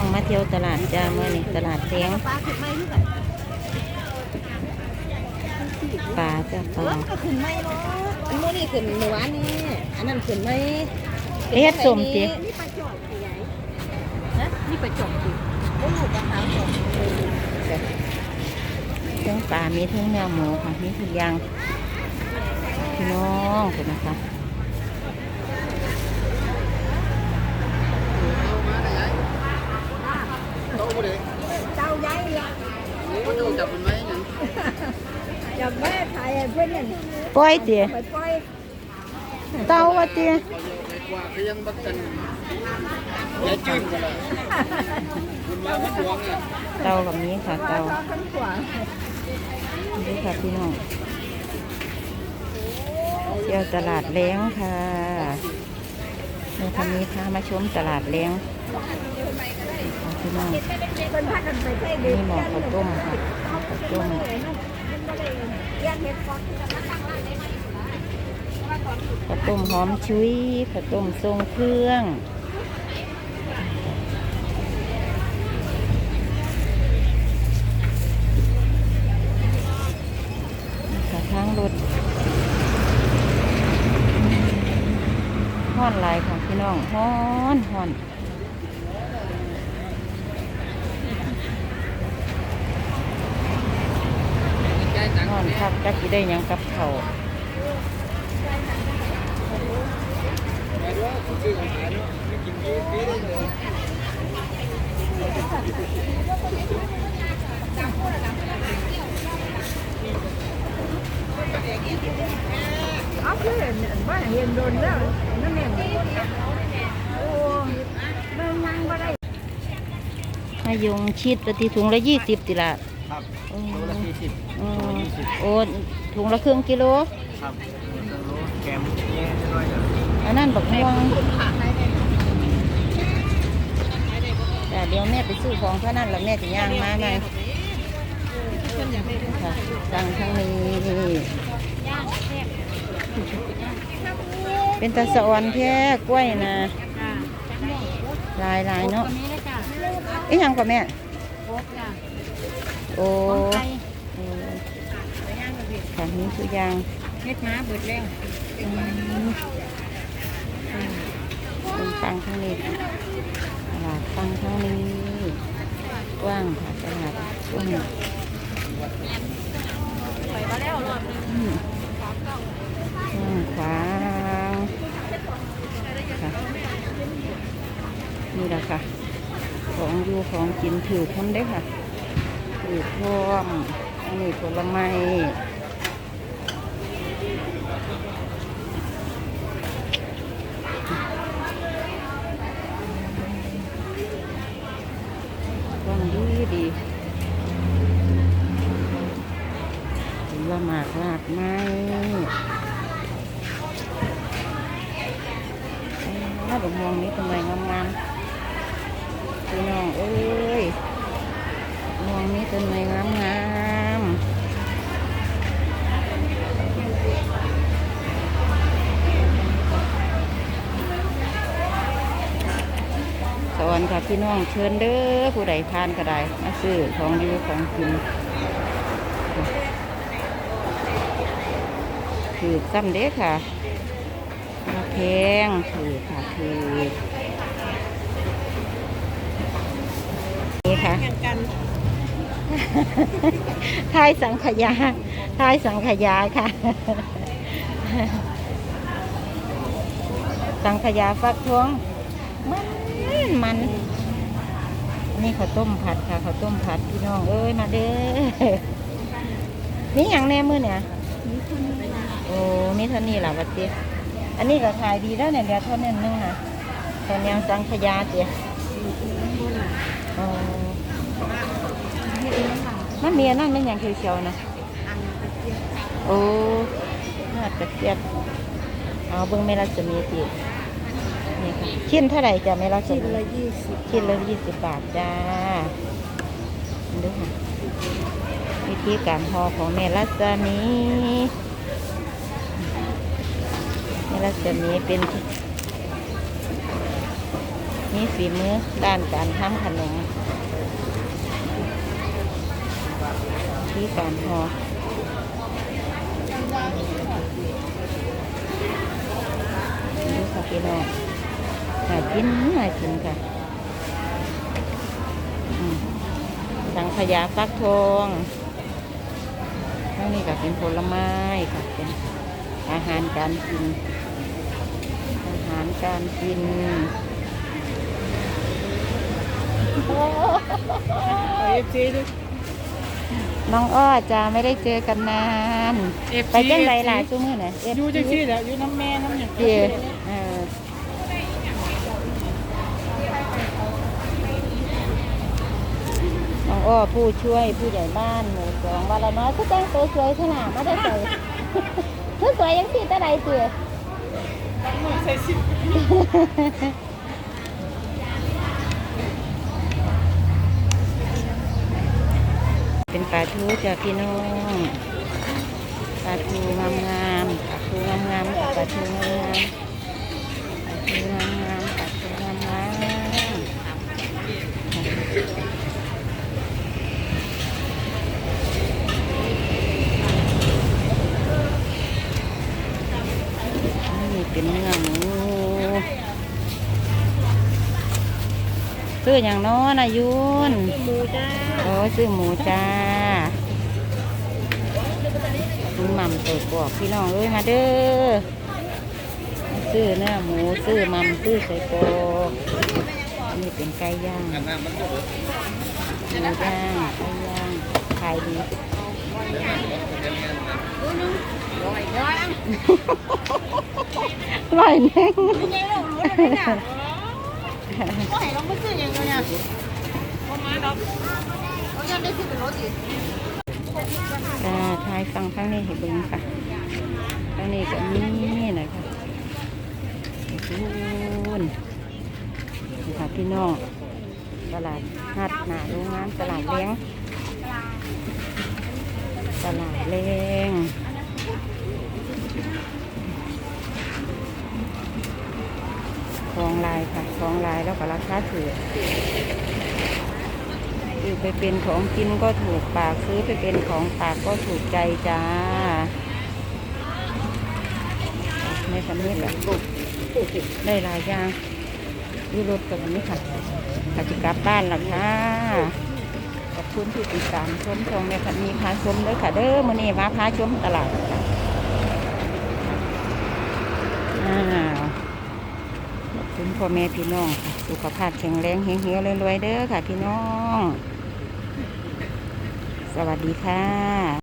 องมาเที่ยวตลาดจ้าเมื่อนี้ตลาดแดงปลาขึ้นไม่รู้กันปลาจ้าปรลาถก็ขึ้นไม่เนาะอันนู้นนี่ขึ้นเมื่อวานนี่อันนั้นขึ้นไม่เฮ็ดส้มตินี่ปลาจอกใหญ่ฮะนี่ปลาจอกติโอ้โหปลาขาวจอกทั้งปลามีทั้งเนื้อหมูค่ะมีทุกอย่างพี่น้องเห็นนะคะ เจ้าใหญ่ละ จับมันไว้หนึ่ง จับแม่ถ่ายให้เพื่นนี่ยปล่อยเตี๋ยไปปล่อยเต้าวะเตี๋ยไปกว่าคือยังบักกันอย่าจืดกันเลยคุณมาพัดหวงอะเต้ากับนี้ค่ะเต้านขั้นขวานี่ค่ะพี่น้องเที่ยวตลาดแล้งค่ะในคำนี้พามาชมตลาดแล้งพี่น้องนี่หมอข้าวต้มค่ะข้าวต้ม แยกเห็ดฟอดข้าวต้มหอมชุยข้าวต้มทรงเครื่องนี่ค่ะทางรถห้อนหลายค่ะพี่น้องห้อนห้อน ใจต่าง ห้อน ครับจักสิได้หยังกับเขาวไปด้วยซื้อของขายเนาะไม่กินฟรีได้เลยเอาคือเห็นว่าเห็นโดนแล้วนั่นเองโอ้เบิ่งยังบ่ได้มายงชิดปฏิถุงละยี่สิบติละ ครับอืมโลละสี่สิบอืมโอ้ถุงละครึ่งกิโลครับโลแกมเงี้ยน้อยๆอันนั้นบักม่วงแต่เดี๋ยวแม่ไปซื้อของเท่านั้นแล้วแม่จะย่างมาไหมค่ะสั่งทั้งนี้เป็นตะสะออนแท้กล้วยนะลายลายๆเนาะเอ้ยยังกับแม่ โอ้เออค่ะนี่ทุกอย่างเฮ็ดมาเบิดแล้วอืมเป็นฟังทั้งนี้ค่ะตลาดฟังทั้งนี้กว้างค่ะตลาดกว้างไปมาแล้วรอบนึงอืมกว้างขวางค่ะนี่แหละค่ะ ของอยู่ของกินถือคนได้อค่ะ ถือพร้อมอันนี้ผลไม้กว้างดีดีผลหมากลากไม้ถ้าบะม่วงนี้ทำไมงามๆพี่น้องเอ้ย ต้นไม้งามงามสวัสดีค่ะพี่น้องเชิญเด้อผู้ใดทานก็ได้มาซื้อของอยู่ของกินถือซ้ำเด้ค่ะมาแพงถือค่ะถือนี่ค่ะ ท้ายสังขยาท้ายสังขยาค่ะ สังขยาฟักทองมันมัน นี่ข้าวต้มผัดค่ะข้าวต้มผัดพี่น้องเอ้ยมาเด้อนี่อย่างแน่มือเนี่ยโอ้มีเท่านี้แหละวัดเจ๊อันนี้ก็ขายดีแล้วเนี่ยเดี๋ยวเท่านั้นนึงนะตอนยังสังขยาเจ๊อ๋อ มันมีอันนั่นเป็นอย่างเขียวๆนะโอ้น่าตะเกียบเอาเบิ้องเมลัสมีตินี่ค่ะชิ้นเท่าไหร่จ้ะเมลัสชิ้นมีละยี่สิบชิ้นละยี่สิบบาทจ้าดูค่ะวิธีการห่อของเมลัสมีเมลัสมีเป็นมีฝีมือด้านการทำขนม ที่การห่อดูค่ะพี่น้องน่ากินน่ากินค่ะอืมสังขยาฟักทองทั้งนี้ก็เป็นผลไม้ค่ะเป็นอาหารการกิน อาหารการกินเอฟซีด้วย น้องอ้อจะไม่ได้เจอกันนาน FC ไปจังไรล่ะช่วมือไหนอยู่จังซี่แหละอยู่น้ำแม่น้ำหยังเจีเออน้องอ้อผู้ช่วยผู้ใหญ่บ้านหมู่สองวันละน้อยก็แต่งตัวสวยขนาดไม่ได้ใส่เธอสวยยังสิตะไดเจีใส่สิ เป็นปลาทูจากพี่น้องปลาทูงามงามๆปลาทูงามงามๆปลาทูงามงามๆปลาทูงามงามๆปลาทูงามงามนี่เป็นเนื้อ ซื้ออย่างน้อนายุนหมูจ้าโอ้ยซื้อหมูจ้าคุณหม่ำเปิดบอกพี่น้องเอ้ยมาเด้อซื้อเนื้อหมูซื้อหม่ำซื้อใส่กรอกอันนี่เป็นไก่ย่างอันนั้นมันก็เบิดหมูย่างไก่ย่างขายดีร้อยหนึ่ง ก็ให้ลองมาซื้ออย่างเงี้ยประมาณดอกเอาเงินได้ซื้อเป็นรถอีกจ้าทายฟังทั้งนี้ให้เบิ่งค่ะทั้งนี้ก็มีนะคะคูณนี่ค่ะพี่น้องตลาดนัดหนาโรงงานตลาดเลี้ยง ตลาดเล้งของลาย ค่ะของลายแล้วก็ราคาถูกซื้อไปเป็นของกินก็ถูกปากซื้อไปเป็นของปากก็ถูกใจจ้าในสำเนียงแบบได้หลายอย่างอยูรถกับนนี้ค่ะอาจจะกลับบ้านหลังค่ะขอบคุณที่ติดตามชมชมในคันมีพาชมด้วยค่ะ เด้อมื้อนี้มาพาชมตลาดค่า วขอบคุณพ่อแม่พี่น้องค่ะสุขภาพแข็งแรงเฮียๆรวยๆเด้อค่ะ พี่น้อง สวัสดีค่ะ